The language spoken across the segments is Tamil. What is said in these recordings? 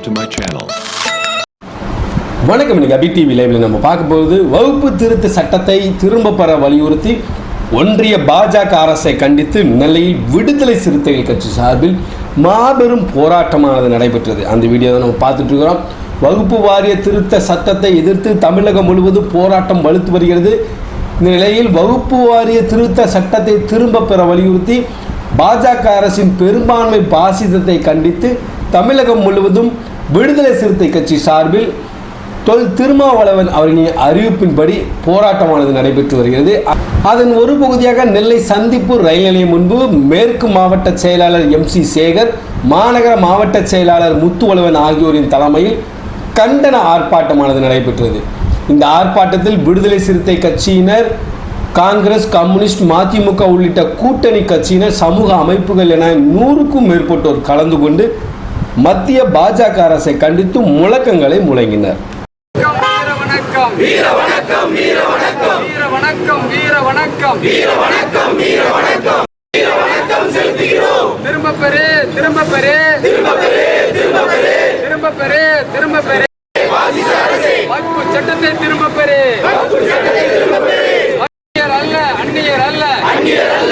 subscribe to my channel. வணக்கம் இன்னைக்கு அபி டிவி லைவ்ல நம்ம பார்க்க போகுது வகுப்பு திருத்த சட்டத்தை திரும்ப பெற வலியுறுத்தி ஒன்றிய பாஜக அரசை கண்டித்து நெல்லையில் விடுதலை சிறுத்தைகள் கட்சி சார்பில் மாபெரும் போராட்டமானது நடைபெற்றது. அந்த வீடியோ தான் நம்ம பார்த்துட்டு இருக்கிறோம். வகுப்பு வாரிய திருத்த சட்டத்தை எதிர்த்து தமிழகம் முழுவதும் போராட்டம் வலுத்து வருகிறது. இந்த நிலையில் வகுப்பு வாரிய திருத்த சட்டத்தை திரும்ப பெற வலியுறுத்தி பாஜக அரசின் பெரும்பான்மை பாசிதத்தை கண்டித்து தமிழகம் முழுவதும் விடுதலை சிறுத்தை கட்சி சார்பில் தொல் திருமாவளவன் அவர்களின் அறிவிப்பின்படி போராட்டமானது நடைபெற்று வருகிறது. அதன் ஒரு பகுதியாக நெல்லை சந்திப்பூர் ரயில் நிலையம் முன்பு மேற்கு மாவட்ட செயலாளர் எம் சி சேகர் மாநகர மாவட்ட செயலாளர் முத்துவளவன் ஆகியோரின் தலைமையில் கண்டன ஆர்ப்பாட்டமானது நடைபெற்றது. இந்த ஆர்ப்பாட்டத்தில் விடுதலை சிறுத்தை கட்சியினர் காங்கிரஸ் கம்யூனிஸ்ட் மதிமுக உள்ளிட்ட கூட்டணி கட்சியினர் சமூக அமைப்புகள் என நூறுக்கும் மேற்பட்டோர் கலந்து கொண்டு மத்திய பாஜக அரசை கண்டித்து முழக்கங்களை முழங்கினர் திரும்ப பெரு திரும்ப பெரு திரும்ப பெரு திரும்ப பெரு திரும்ப பெரு திரும்ப பெரு வாய்ப்பு சட்டத்தை திரும்ப பெரு அந்நியர் அல்ல அந்நியர் அல்ல அந்நியர் அல்ல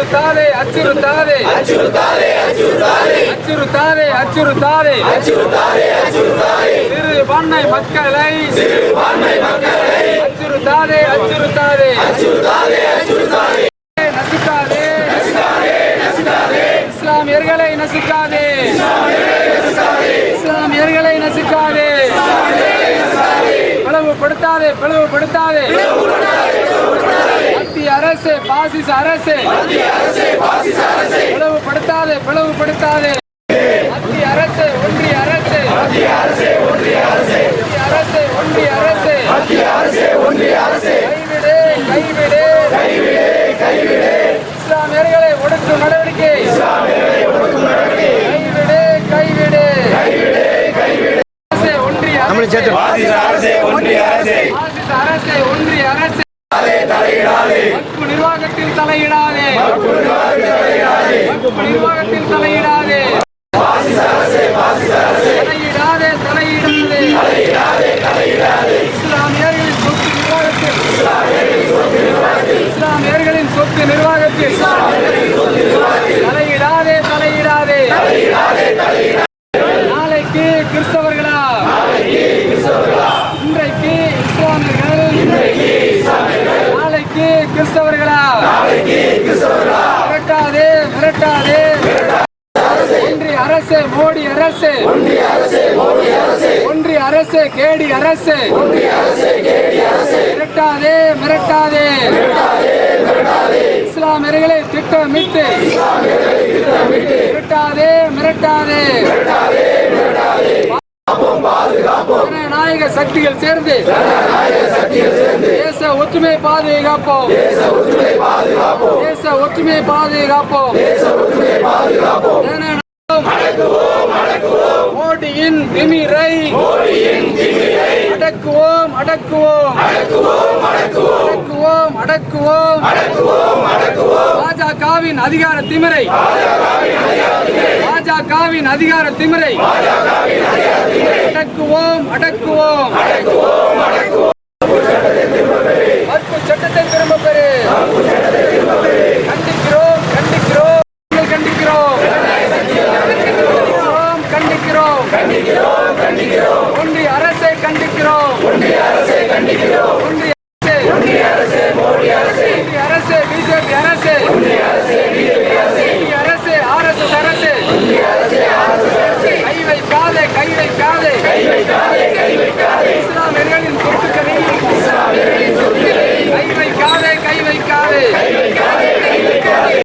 அச்சுறுத்தாதே அச்சுறுத்தாதே. அச்சுறுத்தாதே அச்சுறுத்தாதே. அச்சுறுத்தாதே அச்சுறுத்தாதே. அச்சுறுத்தாதே சிறுபான்மை மக்களை. சிறுபான்மை மக்களை. அச்சுறுத்தாதே அச்சுறுத்தாதே. அச்சுறுத்தாதே அச்சுறுத்தாதே. நசுக்காதே. நசுக்காதே நசுக்காதே. இஸ்லாமியர்களை நசுக்காதே. இஸ்லாமியர்களை நசுக்காதே. பிளவுபடுத்தாதே. பிளவுபடுத்தாதே மத்திய அரசு பாசிச அரசு. பிளவுபடுத்தாதே பிளவுபடுத்தாதே. மத்திய அரசு ஒன்றிய அரசு. மத்திய அரசு ஒன்றிய அரசு. ஒன்றிய அரசு மத்திய அரசு ஒன்றிய அரசு கைவிடு கைவிடு. கைவிடு கைவிடு இஸ்லாமியர்களை ஒடுக்கும் நடவடிக்கை. இஸ்லாமியர்களை ஒடுக்கும் நடவடிக்கை கைவிடு கைவிடு. கைவிடு கைவிடு அரசு ஒன்றிய அரசு. அரசே ஒன்றிய அரசே அரசு ஒன்றிய அரசு. வகுப்பு நிர்வாகத்தில் தலையிடாதே. வகுப்பு நிர்வாகத்தில் தலையிடாதே தலையிடாதே. அரசு ஒன்றிய அரசு. கேடி அரசு ஒன்றிய அரசு கேடி அரசு. மிரட்டாதே மிரட்டாதே. மிரட்டாதே மிரட்டாதே இஸ்லாமியர்களை திட்டமிட்டு. இஸ்லாமியர்களை மிரட்டாதே மிரட்டாதே. மிரட்டாதே சக்திகள் சேர்ந்து ஜனநாயக சக்திகள் சேர்ந்து. தேச ஒற்றுமை பாதுகாப்போம் தேச ஒற்றுமை பாதுகாப்போம் ஒற்றுமை பாதுகாப்போம் பாதுகாப்போம் மோடியின் திமிரை. அடக்குவோம் அடக்குவோம். அடக்குவோம் அடக்குவோம். பாஜகவின் அதிகார திமிரை. பாஜகவின் அதிகார திமிரை. அடக்குவோம் அடக்குவோம் வகுப்பு சட்டத்தை திரும்ப பெறு கண்டிக்கிறோம் கண்டிக்கிறோம் நாங்கள் கண்டிக்கிறோம் கண்டிக்கிறோம் கண்டிக்கிறோம் ஒன்றிய அரசை கண்டிக்கிறோம். ஒன்றிய அரசை கண்டிக்கிறோம் ஒன்றிய அரசு ஒன்றிய அரசு பிஜேபி அரசு ஒன்றிய அரசு